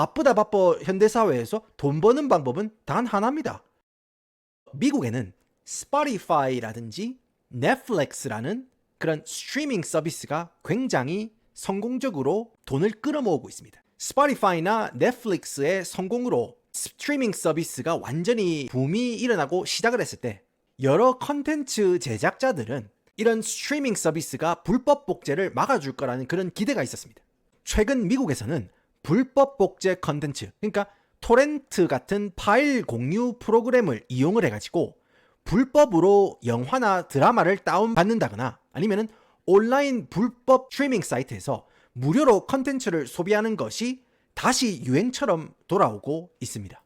바쁘다 바빠 현대사회에서 돈 버는 방법은 단 하나입니다. 미국에는 스포티파이라든지 넷플릭스라는 그런 스트리밍 서비스가 굉장히 성공적으로 돈을 끌어모으고 있습니다. 스포티파이나 넷플릭스의 성공으로 스트리밍 서비스가 완전히 붐이 일어나고 시작을 했을 때 여러 컨텐츠 제작자들은 이런 스트리밍 서비스가 불법 복제를 막아줄 거라는 그런 기대가 있었습니다. 최근 미국에서는 불법 복제 컨텐츠, 그러니까 토렌트 같은 파일 공유 프로그램을 이용을 해가지고 불법으로 영화나 드라마를 다운받는다거나 아니면은 온라인 불법 스트리밍 사이트에서 무료로 컨텐츠를 소비하는 것이 다시 유행처럼 돌아오고 있습니다.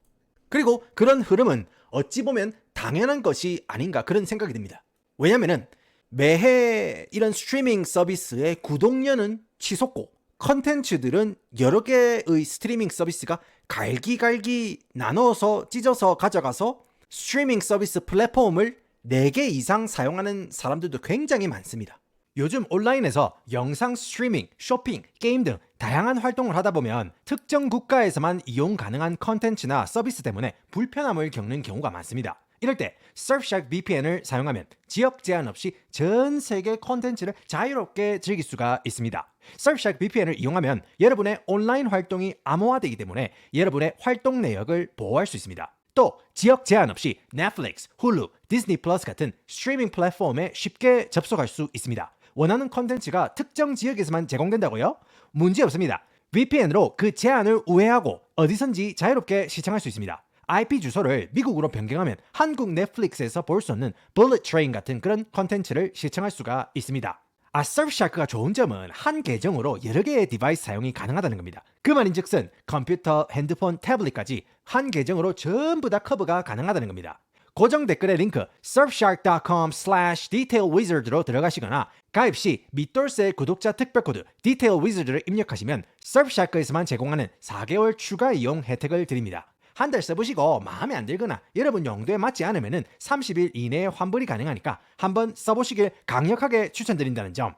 그리고 그런 흐름은 어찌 보면 당연한 것이 아닌가 그런 생각이 듭니다. 왜냐면은 매해 이런 스트리밍 서비스의 구독료는 치솟고 컨텐츠들은 여러 개의 스트리밍 서비스가 갈기갈기 나눠서 찢어서 가져가서 스트리밍 서비스 플랫폼을 4개 이상 사용하는 사람들도 굉장히 많습니다. 요즘 온라인에서 영상 스트리밍, 쇼핑, 게임 등 다양한 활동을 하다 보면 특정 국가에서만 이용 가능한 컨텐츠나 서비스 때문에 불편함을 겪는 경우가 많습니다. 이럴 때 Surfshark VPN을 사용하면 지역 제한 없이 전 세계 컨텐츠를 자유롭게 즐길 수가 있습니다. Surfshark VPN을 이용하면 여러분의 온라인 활동이 암호화되기 때문에 여러분의 활동 내역을 보호할 수 있습니다. 또 지역 제한 없이 넷플릭스, 훌루, 디즈니 플러스 같은 스트리밍 플랫폼에 쉽게 접속할 수 있습니다. 원하는 컨텐츠가 특정 지역에서만 제공된다고요? 문제 없습니다. VPN으로 그 제한을 우회하고 어디선지 자유롭게 시청할 수 있습니다. IP 주소를 미국으로 변경하면 한국 넷플릭스에서 볼 수 없는 Bullet Train 같은 그런 컨텐츠를 시청할 수가 있습니다. 아, 서프샤크가 좋은 점은 한 계정으로 여러 개의 디바이스 사용이 가능하다는 겁니다. 그 말인즉슨 컴퓨터, 핸드폰, 태블릿까지 한 계정으로 전부 다 커버가 가능하다는 겁니다. 고정 댓글의 링크 surfshark.com slash detailwizard로 들어가시거나 가입 시 밑돌세 구독자 특별 코드 detailwizard를 입력하시면 surfshark에서만 제공하는 4개월 추가 이용 혜택을 드립니다. 한 달 써보시고 마음에 안 들거나 여러분 용도에 맞지 않으면 30일 이내에 환불이 가능하니까 한번 써보시길 강력하게 추천드린다는 점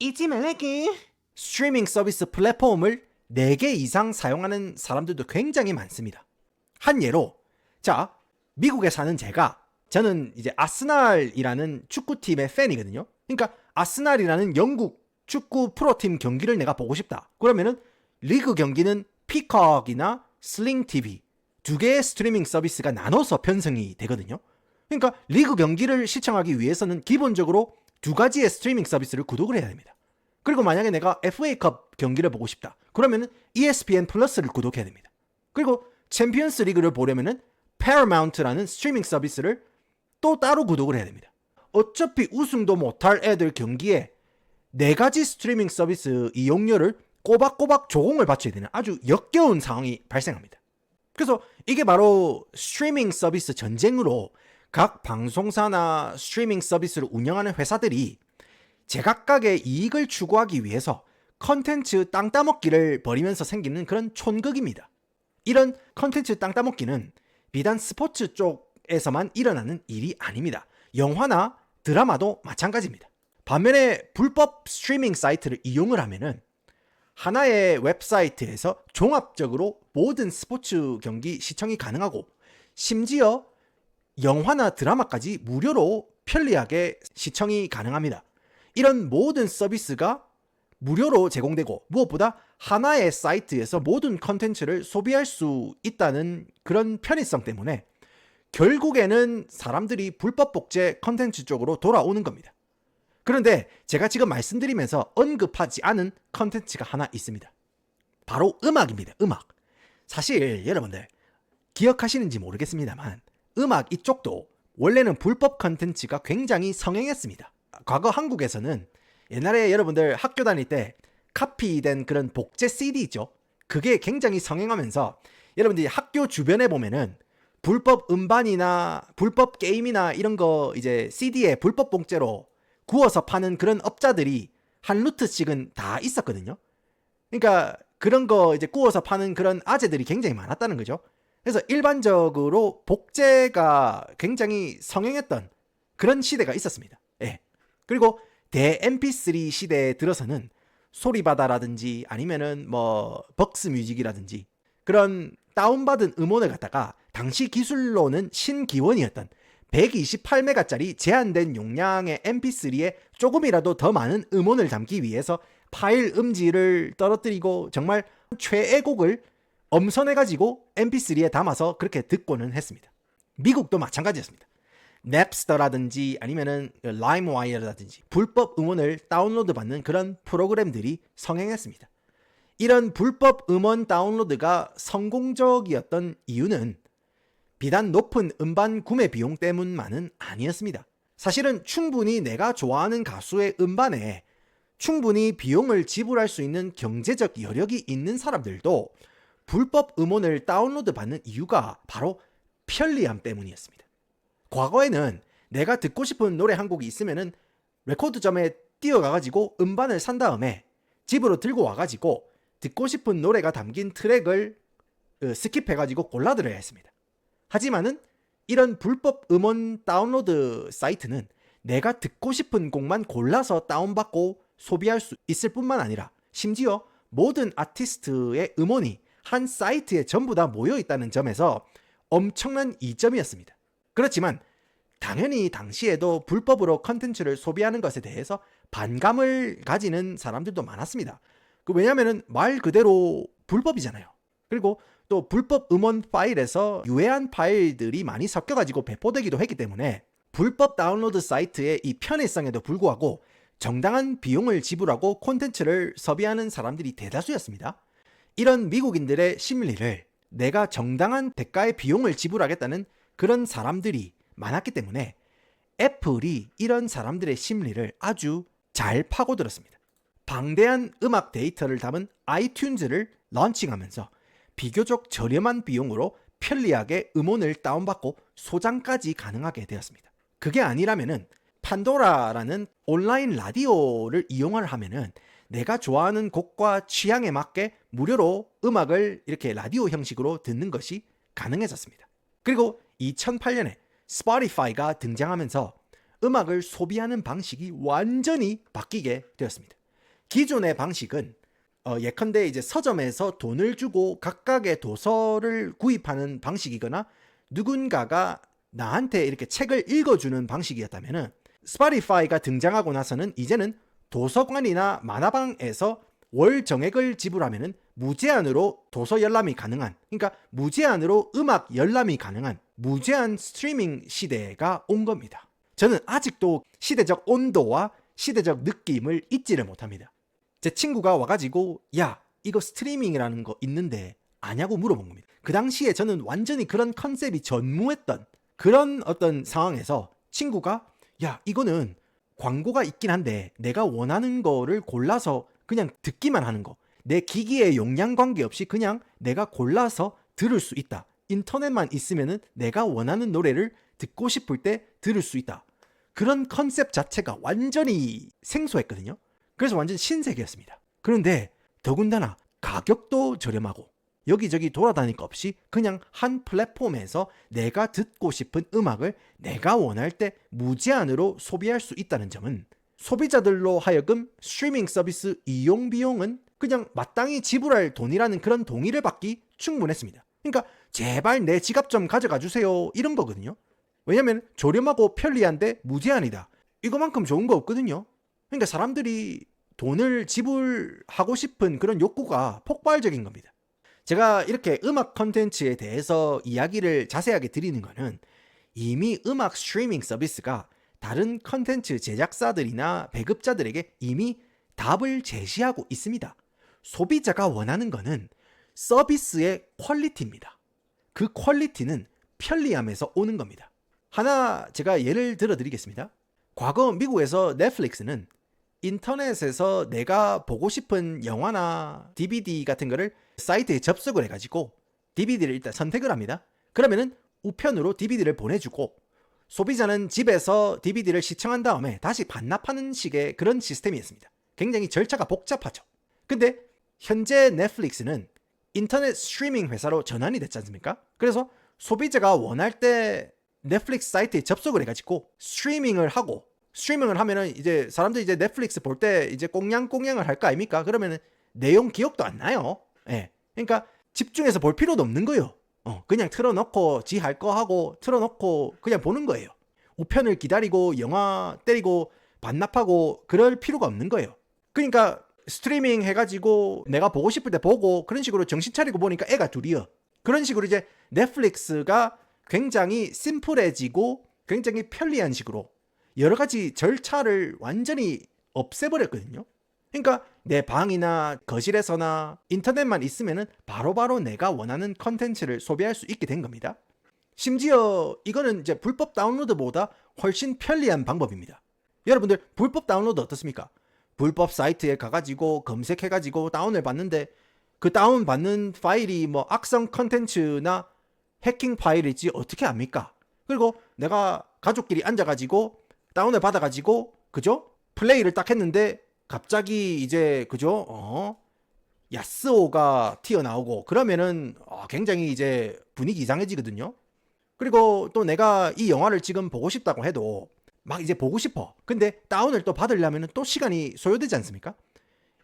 잊지 말라기 스트리밍 서비스 플랫폼을 4개 이상 사용하는 사람들도 굉장히 많습니다. 한 예로 자 미국에 사는 제가 저는 이제 아스날이라는 축구팀의 팬이거든요. 그러니까 아스날이라는 영국 축구 프로팀 경기를 내가 보고 싶다. 그러면은 리그 경기는 피커이나 슬링 TV 두 개의 스트리밍 서비스가 나눠서 편성이 되거든요. 그러니까 리그 경기를 시청하기 위해서는 기본적으로 두 가지의 스트리밍 서비스를 구독을 해야 됩니다. 그리고 만약에 내가 FA컵 경기를 보고 싶다. 그러면은 ESPN 플러스를 구독해야 됩니다. 그리고 챔피언스 리그를 보려면은 패러마운트라는 스트리밍 서비스를 또 따로 구독을 해야 됩니다. 어차피 우승도 못할 애들 경기에 네 가지 스트리밍 서비스 이용료를 꼬박꼬박 조공을 바쳐야 되는 아주 역겨운 상황이 발생합니다. 그래서 이게 바로 스트리밍 서비스 전쟁으로 각 방송사나 스트리밍 서비스를 운영하는 회사들이 제각각의 이익을 추구하기 위해서 컨텐츠 땅 따먹기를 벌이면서 생기는 그런 촌극입니다. 이런 컨텐츠 땅 따먹기는 비단 스포츠 쪽에서만 일어나는 일이 아닙니다. 영화나 드라마도 마찬가지입니다. 반면에 불법 스트리밍 사이트를 이용을 하면은 하나의 웹사이트에서 종합적으로 모든 스포츠 경기 시청이 가능하고 심지어 영화나 드라마까지 무료로 편리하게 시청이 가능합니다. 이런 모든 서비스가 무료로 제공되고 무엇보다 하나의 사이트에서 모든 컨텐츠를 소비할 수 있다는 그런 편의성 때문에 결국에는 사람들이 불법 복제 컨텐츠 쪽으로 돌아오는 겁니다. 그런데 제가 지금 말씀드리면서 언급하지 않은 컨텐츠가 하나 있습니다. 바로 음악입니다. 음악. 사실 여러분들 기억하시는지 모르겠습니다만 음악 이쪽도 원래는 불법 컨텐츠가 굉장히 성행했습니다. 과거 한국에서는 옛날에 여러분들 학교 다닐 때 카피된 그런 복제 CD 있죠. 그게 굉장히 성행하면서 여러분들이 학교 주변에 보면은 불법 음반이나 불법 게임이나 이런 거 이제 CD에 불법 복제로 구워서 파는 그런 업자들이 한 루트씩은 다 있었거든요. 그러니까 그런 거 이제 구워서 파는 그런 아재들이 굉장히 많았다는 거죠. 그래서 일반적으로 복제가 굉장히 성행했던 그런 시대가 있었습니다. 예. 그리고 대 MP3 시대에 들어서는 소리바다라든지 아니면은 뭐 벅스 뮤직이라든지 그런 다운받은 음원을 갖다가 당시 기술로는 신기원이었던 128메가짜리 제한된 용량의 MP3에 조금이라도 더 많은 음원을 담기 위해서 파일 음질을 떨어뜨리고 정말 최애곡을 엄선해가지고 MP3에 담아서 그렇게 듣고는 했습니다. 미국도 마찬가지였습니다. 넵스터라든지 아니면은 라임와이어라든지 불법 음원을 다운로드 받는 그런 프로그램들이 성행했습니다. 이런 불법 음원 다운로드가 성공적이었던 이유는 비단 높은 음반 구매 비용 때문만은 아니었습니다. 사실은 충분히 내가 좋아하는 가수의 음반에 충분히 비용을 지불할 수 있는 경제적 여력이 있는 사람들도 불법 음원을 다운로드 받는 이유가 바로 편리함 때문이었습니다. 과거에는 내가 듣고 싶은 노래 한 곡이 있으면은 레코드점에 뛰어가가지고 음반을 산 다음에 집으로 들고 와가지고 듣고 싶은 노래가 담긴 트랙을 어, 스킵해가지고 골라 들어야 했습니다. 하지만은 이런 불법 음원 다운로드 사이트는 내가 듣고 싶은 곡만 골라서 다운받고 소비할 수 있을 뿐만 아니라 심지어 모든 아티스트의 음원이 한 사이트에 전부 다 모여 있다는 점에서 엄청난 이점이었습니다. 그렇지만 당연히 당시에도 불법으로 컨텐츠를 소비하는 것에 대해서 반감을 가지는 사람들도 많았습니다. 그 왜냐면은 말 그대로 불법이잖아요. 그리고 또 불법 음원 파일에서 유해한 파일들이 많이 섞여가지고 배포되기도 했기 때문에 불법 다운로드 사이트의 이 편의성에도 불구하고 정당한 비용을 지불하고 콘텐츠를 소비하는 사람들이 대다수였습니다. 이런 미국인들의 심리를 내가 정당한 대가의 비용을 지불하겠다는 그런 사람들이 많았기 때문에 애플이 이런 사람들의 심리를 아주 잘 파고들었습니다. 방대한 음악 데이터를 담은 아이튠즈를 런칭하면서 비교적 저렴한 비용으로 편리하게 음원을 다운받고 소장까지 가능하게 되었습니다. 그게 아니라면은 판도라라는 온라인 라디오를 이용을 하면은 내가 좋아하는 곡과 취향에 맞게 무료로 음악을 이렇게 라디오 형식으로 듣는 것이 가능해졌습니다. 그리고 2008년에 스포티파이가 등장하면서 음악을 소비하는 방식이 완전히 바뀌게 되었습니다. 기존의 방식은 어, 예컨대 이제 서점에서 돈을 주고 각각의 도서를 구입하는 방식이거나 누군가가 나한테 이렇게 책을 읽어주는 방식이었다면은 스파티파이가 등장하고 나서는 이제는 도서관이나 만화방에서 월 정액을 지불하면은 무제한으로 도서 열람이 가능한 그러니까 무제한으로 음악 열람이 가능한 무제한 스트리밍 시대가 온 겁니다. 저는 아직도 시대적 온도와 시대적 느낌을 잊지를 못합니다. 제 친구가 와가지고 야 이거 스트리밍이라는 거 있는데 아냐고 물어본 겁니다. 그 당시에 저는 완전히 그런 컨셉이 전무했던 그런 어떤 상황에서 친구가 야 이거는 광고가 있긴 한데 내가 원하는 거를 골라서 그냥 듣기만 하는 거. 내 기기에 용량 관계없이 그냥 내가 골라서 들을 수 있다. 인터넷만 있으면은 내가 원하는 노래를 듣고 싶을 때 들을 수 있다. 그런 컨셉 자체가 완전히 생소했거든요. 그래서 완전 신세계였습니다. 그런데 더군다나 가격도 저렴하고 여기저기 돌아다닐 것 없이 그냥 한 플랫폼에서 내가 듣고 싶은 음악을 내가 원할 때 무제한으로 소비할 수 있다는 점은 소비자들로 하여금 스트리밍 서비스 이용 비용은 그냥 마땅히 지불할 돈이라는 그런 동의를 받기 충분했습니다. 그러니까 제발 내 지갑 좀 가져가 주세요 이런 거거든요. 왜냐면 저렴하고 편리한데 무제한이다. 이거만큼 좋은 거 없거든요. 그러니까 사람들이 돈을 지불하고 싶은 그런 욕구가 폭발적인 겁니다. 제가 이렇게 음악 컨텐츠에 대해서 이야기를 자세하게 드리는 거는 이미 음악 스트리밍 서비스가 다른 컨텐츠 제작사들이나 배급자들에게 이미 답을 제시하고 있습니다. 소비자가 원하는 거는 서비스의 퀄리티입니다. 그 퀄리티는 편리함에서 오는 겁니다. 하나 제가 예를 들어 드리겠습니다. 과거 미국에서 넷플릭스는 인터넷에서 내가 보고 싶은 영화나 DVD 같은 거를 사이트에 접속을 해가지고 DVD를 일단 선택을 합니다. 그러면은 우편으로 DVD를 보내주고 소비자는 집에서 DVD를 시청한 다음에 다시 반납하는 식의 그런 시스템이었습니다. 굉장히 절차가 복잡하죠. 근데 현재 넷플릭스는 인터넷 스트리밍 회사로 전환이 됐지 않습니까? 그래서 소비자가 원할 때 넷플릭스 사이트에 접속을 해가지고 스트리밍을 하고 스트리밍을 하면은 이제 사람들이 이제 넷플릭스 볼 때 이제 꽁냥꽁냥을 할 거 아닙니까? 그러면은 내용 기억도 안 나요. 예. 그러니까 집중해서 볼 필요도 없는 거예요. 어, 그냥 틀어놓고 지 할 거 하고 틀어놓고 그냥 보는 거예요. 우편을 기다리고 영화 때리고 반납하고 그럴 필요가 없는 거예요. 그러니까 스트리밍 해가지고 내가 보고 싶을 때 보고 그런 식으로 정신 차리고 보니까 애가 둘이요. 그런 식으로 이제 넷플릭스가 굉장히 심플해지고 굉장히 편리한 식으로 여러 가지 절차를 완전히 없애버렸거든요. 그러니까 내 방이나 거실에서나 인터넷만 있으면은 바로바로 내가 원하는 컨텐츠를 소비할 수 있게 된 겁니다. 심지어 이거는 이제 불법 다운로드보다 훨씬 편리한 방법입니다. 여러분들 불법 다운로드 어떻습니까? 불법 사이트에 가가지고 검색해가지고 다운을 받는데 그 다운 받는 파일이 뭐 악성 컨텐츠나 해킹 파일일지 어떻게 압니까? 그리고 내가 가족끼리 앉아가지고 다운을 받아가지고 그죠? 플레이를 딱 했는데 갑자기 이제 그죠? 어? 야스오가 튀어나오고 그러면은 어, 굉장히 이제 분위기 이상해지거든요. 그리고 또 내가 이 영화를 지금 보고 싶다고 해도 막 이제 보고 싶어. 근데 다운을 또 받으려면 또 시간이 소요되지 않습니까?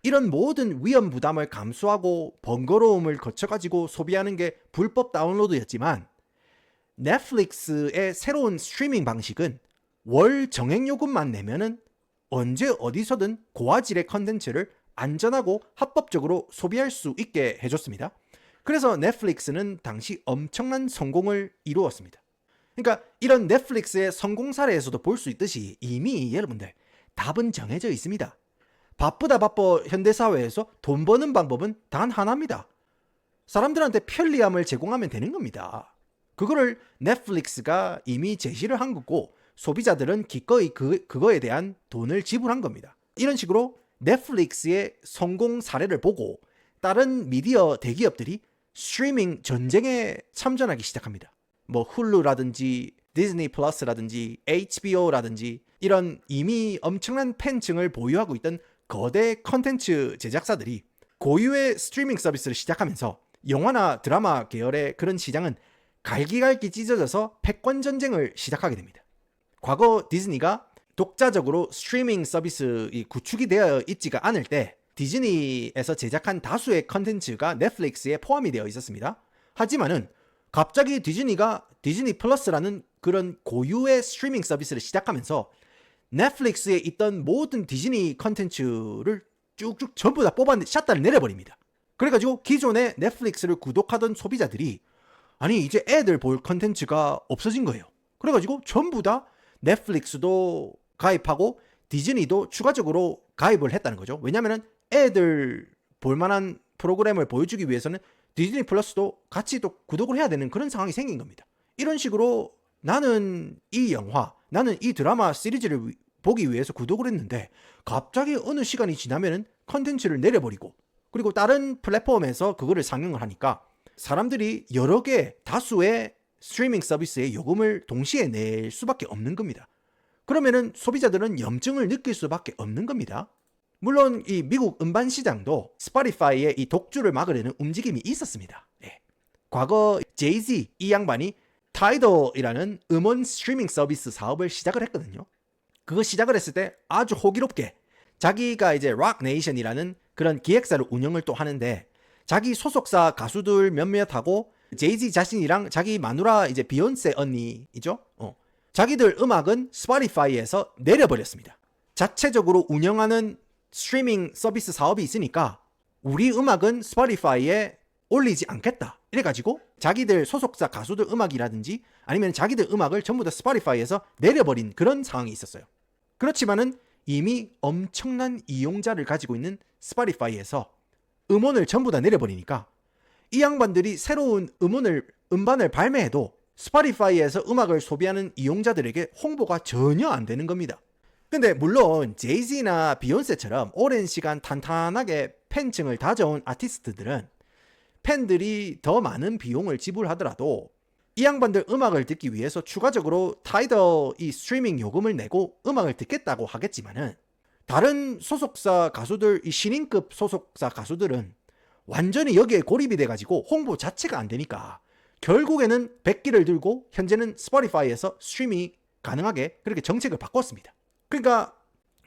이런 모든 위험 부담을 감수하고 번거로움을 거쳐가지고 소비하는 게 불법 다운로드였지만 넷플릭스의 새로운 스트리밍 방식은 월 정액 요금만 내면은 언제 어디서든 고화질의 컨텐츠를 안전하고 합법적으로 소비할 수 있게 해줬습니다. 그래서 넷플릭스는 당시 엄청난 성공을 이루었습니다. 그러니까 이런 넷플릭스의 성공 사례에서도 볼 수 있듯이 이미 여러분들 답은 정해져 있습니다. 바쁘다 바빠 현대사회에서 돈 버는 방법은 단 하나입니다. 사람들한테 편리함을 제공하면 되는 겁니다. 그거를 넷플릭스가 이미 제시를 한 거고 소비자들은 기꺼이 그, 그거에 대한 돈을 지불한 겁니다. 이런 식으로 넷플릭스의 성공 사례를 보고 다른 미디어 대기업들이 스트리밍 전쟁에 참전하기 시작합니다. 뭐 훌루라든지 디즈니 플러스라든지 HBO라든지 이런 이미 엄청난 팬층을 보유하고 있던 거대 컨텐츠 제작사들이 고유의 스트리밍 서비스를 시작하면서 영화나 드라마 계열의 그런 시장은 갈기갈기 찢어져서 패권 전쟁을 시작하게 됩니다. 과거 디즈니가 독자적으로 스트리밍 서비스 이 구축이 되어 있지가 않을 때 디즈니에서 제작한 다수의 컨텐츠가 넷플릭스에 포함이 되어 있었습니다. 하지만은 갑자기 디즈니가 디즈니 플러스라는 그런 고유의 스트리밍 서비스를 시작하면서 넷플릭스에 있던 모든 디즈니 컨텐츠를 쭉쭉 전부 다 뽑아 샷다를 내려버립니다. 그래가지고 기존에 넷플릭스를 구독하던 소비자들이 아니 이제 애들 볼 컨텐츠가 없어진 거예요. 그래가지고 전부 다 넷플릭스도 가입하고 디즈니도 추가적으로 가입을 했다는 거죠. 왜냐면은 애들 볼만한 프로그램을 보여주기 위해서는 디즈니 플러스도 같이 또 구독을 해야 되는 그런 상황이 생긴 겁니다. 이런 식으로 나는 이 영화, 나는 이 드라마 시리즈를 위- 보기 위해서 구독을 했는데 갑자기 어느 시간이 지나면은 컨텐츠를 내려버리고 그리고 다른 플랫폼에서 그거를 상영을 하니까 사람들이 여러 개 다수의 스트리밍 서비스에 요금을 동시에 낼 수밖에 없는 겁니다. 그러면은 소비자들은 염증을 느낄 수밖에 없는 겁니다. 물론 이 미국 음반 시장도 스파티파이의 이 독주를 막으려는 움직임이 있었습니다. 예. 과거 제이지 이 양반이 타이더이라는 음원 스트리밍 서비스 사업을 시작을 했거든요. 그거 시작을 했을 때 아주 호기롭게 자기가 이제 락 네이션이라는 그런 기획사를 운영을 또 하는데 자기 소속사 가수들 몇몇하고 제이지 자신이랑 자기 마누라 이제 비욘세 언니이죠. 어. 자기들 음악은 스파티파이에서 내려버렸습니다. 자체적으로 운영하는 스트리밍 서비스 사업이 있으니까 우리 음악은 스파티파이에 올리지 않겠다. 이래가지고 자기들 소속사 가수들 음악이라든지 아니면 자기들 음악을 전부 다 스파티파이에서 내려버린 그런 상황이 있었어요. 그렇지만은 이미 엄청난 이용자를 가지고 있는 스파티파이에서 음원을 전부 다 내려버리니까 이 양반들이 새로운 음원을 음반을 발매해도 스파티파이에서 음악을 소비하는 이용자들에게 홍보가 전혀 안 되는 겁니다. 근데 물론 제이지나 비욘세처럼 오랜 시간 탄탄하게 팬층을 다져온 아티스트들은 팬들이 더 많은 비용을 지불하더라도 이 양반들 음악을 듣기 위해서 추가적으로 타이더 이 스트리밍 요금을 내고 음악을 듣겠다고 하겠지만은 다른 소속사 가수들 이 신인급 소속사 가수들은 완전히 여기에 고립이 돼가지고 홍보 자체가 안 되니까 결국에는 백기를 들고 현재는 스포티파이에서 스트리밍이 가능하게 그렇게 정책을 바꿨습니다. 그러니까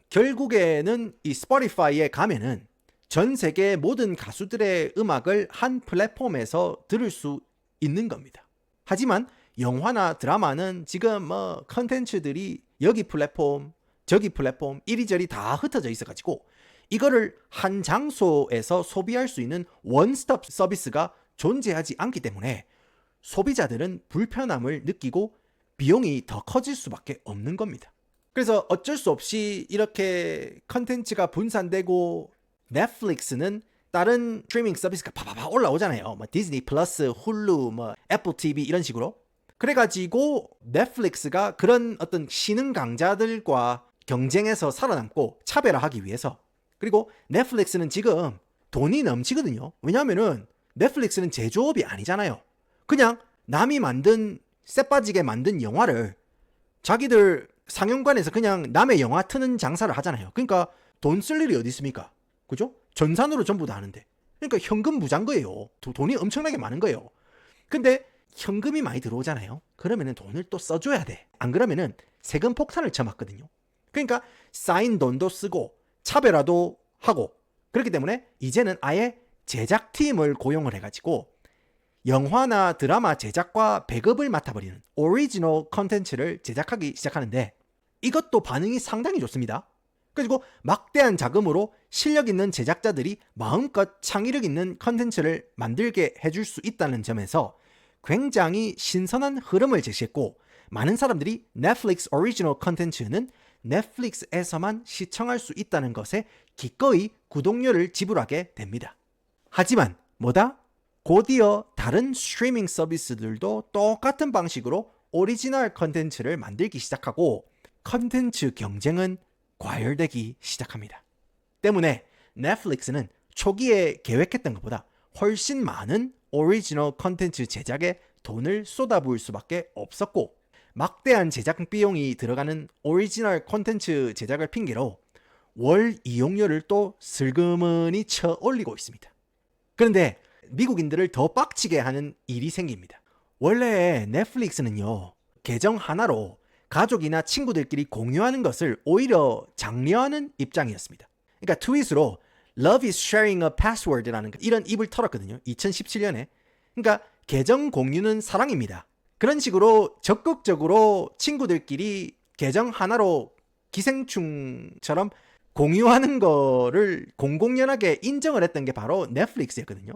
결국에는 이 스포티파이에 가면은 전 세계 모든 가수들의 음악을 한 플랫폼에서 들을 수 있는 겁니다. 하지만 영화나 드라마는 지금 뭐 컨텐츠들이 여기 플랫폼, 저기 플랫폼 이리저리 다 흩어져 있어가지고 이거를 한 장소에서 소비할 수 있는 원스톱 서비스가 존재하지 않기 때문에 소비자들은 불편함을 느끼고 비용이 더 커질 수밖에 없는 겁니다. 그래서 어쩔 수 없이 이렇게 컨텐츠가 분산되고 넷플릭스는 다른 스트리밍 서비스가 바바바 올라오잖아요. 뭐 디즈니 플러스, 훌루, 뭐 애플 TV 이런 식으로. 그래가지고 넷플릭스가 그런 어떤 신흥 강자들과 경쟁해서 살아남고 차별화하기 위해서 그리고 넷플릭스는 지금 돈이 넘치거든요. 왜냐하면은 넷플릭스는 제조업이 아니잖아요. 그냥 남이 만든 쎄빠지게 만든 영화를 자기들 상영관에서 그냥 남의 영화 트는 장사를 하잖아요. 그러니까 돈 쓸 일이 어디 있습니까? 그죠? 전산으로 전부 다 하는데. 그러니까 현금 부자인 거예요. 도- 돈이 엄청나게 많은 거예요. 근데 현금이 많이 들어오잖아요. 그러면은 돈을 또 써줘야 돼. 안 그러면은 세금 폭탄을 쳐맞거든요. 그러니까 쌓인 돈도 쓰고 차별화도 하고 그렇기 때문에 이제는 아예 제작팀을 고용을 해가지고 영화나 드라마 제작과 배급을 맡아버리는 오리지널 컨텐츠를 제작하기 시작하는데 이것도 반응이 상당히 좋습니다. 그리고 막대한 자금으로 실력 있는 제작자들이 마음껏 창의력 있는 컨텐츠를 만들게 해줄 수 있다는 점에서 굉장히 신선한 흐름을 제시했고 많은 사람들이 넷플릭스 오리지널 컨텐츠는 넷플릭스에서만 시청할 수 있다는 것에 기꺼이 구독료를 지불하게 됩니다. 하지만 뭐다? 곧이어 다른 스트리밍 서비스들도 똑같은 방식으로 오리지널 컨텐츠를 만들기 시작하고 컨텐츠 경쟁은 과열되기 시작합니다. 때문에 넷플릭스는 초기에 계획했던 것보다 훨씬 많은 오리지널 컨텐츠 제작에 돈을 쏟아부을 수밖에 없었고 막대한 제작 비용이 들어가는 오리지널 콘텐츠 제작을 핑계로 월 이용료를 또 슬그머니 쳐 올리고 있습니다. 그런데 미국인들을 더 빡치게 하는 일이 생깁니다. 원래 넷플릭스는요, 계정 하나로 가족이나 친구들끼리 공유하는 것을 오히려 장려하는 입장이었습니다. 그러니까 트윗으로 Love is sharing a password라는 이런 입을 털었거든요. 2017년에. 그러니까 계정 공유는 사랑입니다. 그런 식으로 적극적으로 친구들끼리 계정 하나로 기생충처럼 공유하는 거를 공공연하게 인정을 했던 게 바로 넷플릭스였거든요.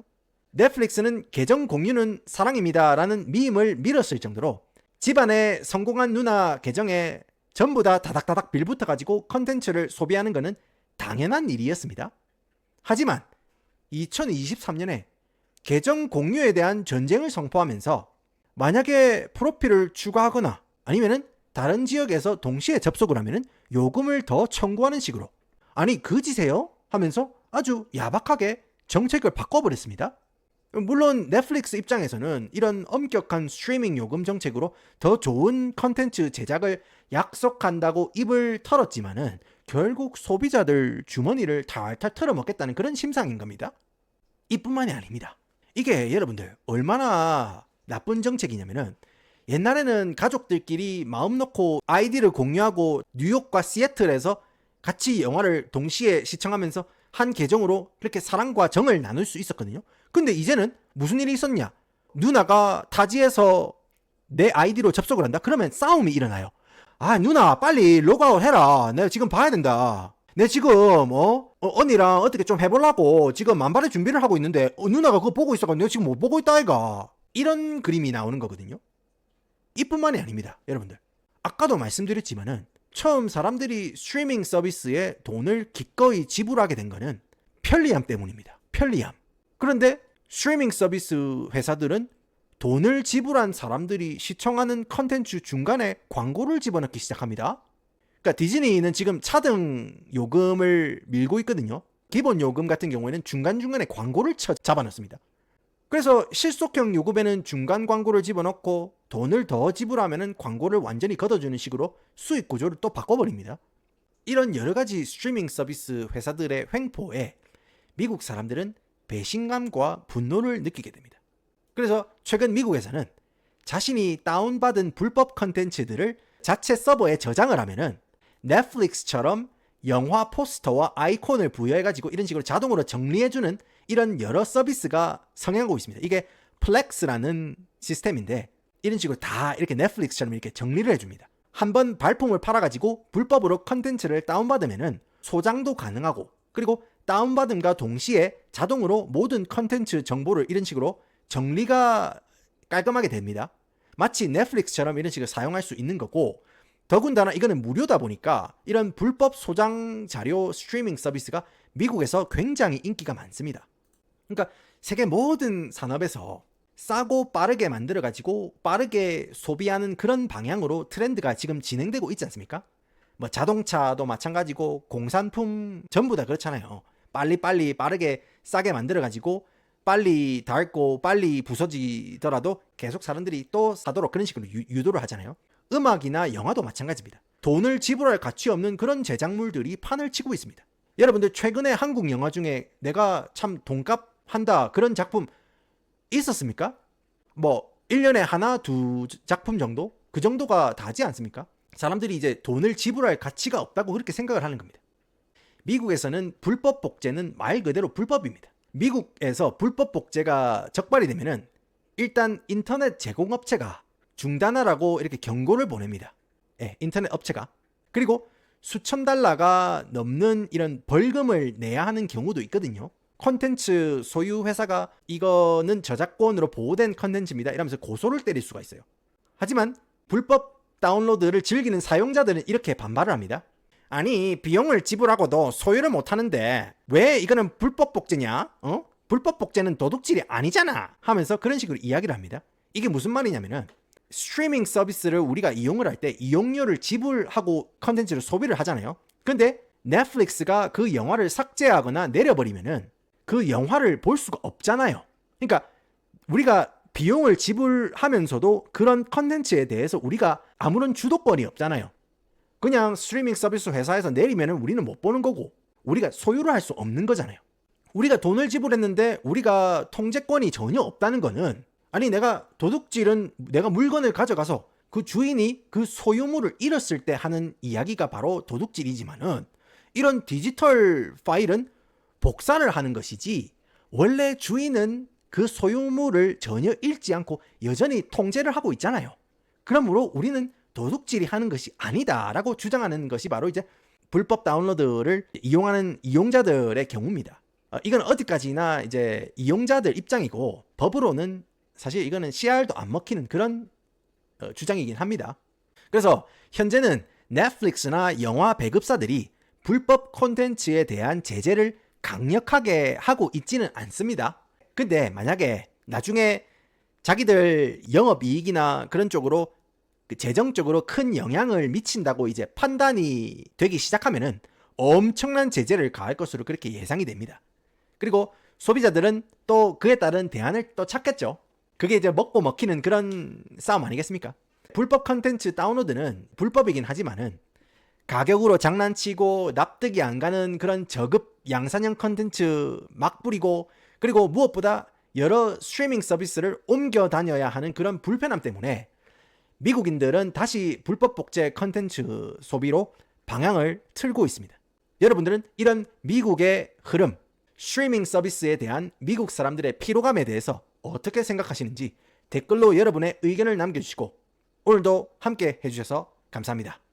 넷플릭스는 계정 공유는 사랑입니다라는 밈을 밀었을 정도로 집안에 성공한 누나 계정에 전부 다 다닥다닥 빌붙어 가지고 컨텐츠를 소비하는 것은 당연한 일이었습니다. 하지만 2023년에 계정 공유에 대한 전쟁을 선포하면서 만약에 프로필을 추가하거나 아니면은 다른 지역에서 동시에 접속을 하면은 요금을 더 청구하는 식으로 아니 그 짓이에요? 하면서 아주 야박하게 정책을 바꿔버렸습니다. 물론 넷플릭스 입장에서는 이런 엄격한 스트리밍 요금 정책으로 더 좋은 컨텐츠 제작을 약속한다고 입을 털었지만은 결국 소비자들 주머니를 탈탈 털어먹겠다는 그런 심상인 겁니다. 이뿐만이 아닙니다. 이게 여러분들 얼마나 나쁜 정책이냐면은 옛날에는 가족들끼리 마음 놓고 아이디를 공유하고 뉴욕과 시애틀에서 같이 영화를 동시에 시청하면서 한 계정으로 그렇게 사랑과 정을 나눌 수 있었거든요. 근데 이제는 무슨 일이 있었냐? 누나가 타지에서 내 아이디로 접속을 한다? 그러면 싸움이 일어나요. 아, 누나, 빨리 로그아웃 해라. 내가 지금 봐야 된다. 내 지금, 어? 어, 언니랑 어떻게 좀 해보려고 지금 만반의 준비를 하고 있는데, 어, 누나가 그거 보고 있어가 내가 지금 못 보고 있다, 아이가. 이런 그림이 나오는 거거든요. 이뿐만이 아닙니다. 여러분들. 아까도 말씀드렸지만은, 처음 사람들이 스트리밍 서비스에 돈을 기꺼이 지불하게 된 거는 편리함 때문입니다. 편리함. 그런데 스트리밍 서비스 회사들은 돈을 지불한 사람들이 시청하는 컨텐츠 중간에 광고를 집어넣기 시작합니다. 그러니까 디즈니는 지금 차등 요금을 밀고 있거든요. 기본 요금 같은 경우에는 중간중간에 광고를 쳐 잡아넣습니다. 그래서 실속형 요금에는 중간 광고를 집어넣고 돈을 더 지불하면 광고를 완전히 걷어주는 식으로 수익 구조를 또 바꿔버립니다. 이런 여러 가지 스트리밍 서비스 회사들의 횡포에 미국 사람들은 배신감과 분노를 느끼게 됩니다. 그래서 최근 미국에서는 자신이 다운받은 불법 컨텐츠들을 자체 서버에 저장을 하면은 넷플릭스처럼 영화 포스터와 아이콘을 부여해가지고 이런 식으로 자동으로 정리해주는 이런 여러 서비스가 성행하고 있습니다. 이게 플렉스라는 시스템인데 이런 식으로 다 이렇게 넷플릭스처럼 이렇게 정리를 해줍니다. 한번 발품을 팔아가지고 불법으로 컨텐츠를 다운받으면은 소장도 가능하고 그리고 다운받음과 동시에 자동으로 모든 컨텐츠 정보를 이런 식으로 정리가 깔끔하게 됩니다. 마치 넷플릭스처럼 이런 식으로 사용할 수 있는 거고 더군다나 이거는 무료다 보니까 이런 불법 소장 자료 스트리밍 서비스가 미국에서 굉장히 인기가 많습니다. 그러니까 세계 모든 산업에서 싸고 빠르게 만들어 가지고 빠르게 소비하는 그런 방향으로 트렌드가 지금 진행되고 있지 않습니까? 뭐 자동차도 마찬가지고 공산품 전부 다 그렇잖아요. 빨리빨리 빠르게 싸게 만들어 가지고 빨리 닳고 빨리 부서지더라도 계속 사람들이 또 사도록 그런 식으로 유, 유도를 하잖아요. 음악이나 영화도 마찬가지입니다. 돈을 지불할 가치 없는 그런 제작물들이 판을 치고 있습니다. 여러분들 최근에 한국 영화 중에 내가 참 돈값 한다 그런 작품 있었습니까? 뭐 1년에 하나 두 작품 정도? 그 정도가 다지 않습니까? 사람들이 이제 돈을 지불할 가치가 없다고 그렇게 생각을 하는 겁니다. 미국에서는 불법 복제는 말 그대로 불법입니다. 미국에서 불법 복제가 적발이 되면은 일단 인터넷 제공업체가 중단하라고 이렇게 경고를 보냅니다. 예, 인터넷 업체가. 그리고 수천 달러가 넘는 이런 벌금을 내야 하는 경우도 있거든요. 컨텐츠 소유 회사가 이거는 저작권으로 보호된 컨텐츠입니다. 이러면서 고소를 때릴 수가 있어요. 하지만 불법 다운로드를 즐기는 사용자들은 이렇게 반발을 합니다. 아니 비용을 지불하고도 소유를 못 하는데 왜 이거는 불법 복제냐? 어? 불법 복제는 도둑질이 아니잖아 하면서 그런 식으로 이야기를 합니다. 이게 무슨 말이냐면은 스트리밍 서비스를 우리가 이용을 할 때 이용료를 지불하고 컨텐츠를 소비를 하잖아요. 근데 넷플릭스가 그 영화를 삭제하거나 내려버리면은 그 영화를 볼 수가 없잖아요. 그러니까 우리가 비용을 지불하면서도 그런 컨텐츠에 대해서 우리가 아무런 주도권이 없잖아요. 그냥 스트리밍 서비스 회사에서 내리면 우리는 못 보는 거고 우리가 소유를 할 수 없는 거잖아요. 우리가 돈을 지불했는데 우리가 통제권이 전혀 없다는 거는 아니 내가 도둑질은 내가 물건을 가져가서 그 주인이 그 소유물을 잃었을 때 하는 이야기가 바로 도둑질이지만은 이런 디지털 파일은 복사를 하는 것이지 원래 주인은 그 소유물을 전혀 잃지 않고 여전히 통제를 하고 있잖아요. 그러므로 우리는 도둑질이 하는 것이 아니다라고 주장하는 것이 바로 이제 불법 다운로드를 이용하는 이용자들의 경우입니다. 어, 이건 어디까지나 이제 이용자들 입장이고 법으로는 사실 이거는 CR도 안 먹히는 그런 어, 주장이긴 합니다. 그래서 현재는 넷플릭스나 영화 배급사들이 불법 콘텐츠에 대한 제재를 강력하게 하고 있지는 않습니다. 근데 만약에 나중에 자기들 영업이익이나 그런 쪽으로 그 재정적으로 큰 영향을 미친다고 이제 판단이 되기 시작하면은 엄청난 제재를 가할 것으로 그렇게 예상이 됩니다. 그리고 소비자들은 또 그에 따른 대안을 또 찾겠죠. 그게 이제 먹고 먹히는 그런 싸움 아니겠습니까? 불법 컨텐츠 다운로드는 불법이긴 하지만은 가격으로 장난치고 납득이 안 가는 그런 저급 양산형 컨텐츠 막 뿌리고 그리고 무엇보다 여러 스트리밍 서비스를 옮겨 다녀야 하는 그런 불편함 때문에 미국인들은 다시 불법 복제 컨텐츠 소비로 방향을 틀고 있습니다. 여러분들은 이런 미국의 흐름, 스트리밍 서비스에 대한 미국 사람들의 피로감에 대해서 어떻게 생각하시는지 댓글로 여러분의 의견을 남겨주시고 오늘도 함께 해주셔서 감사합니다.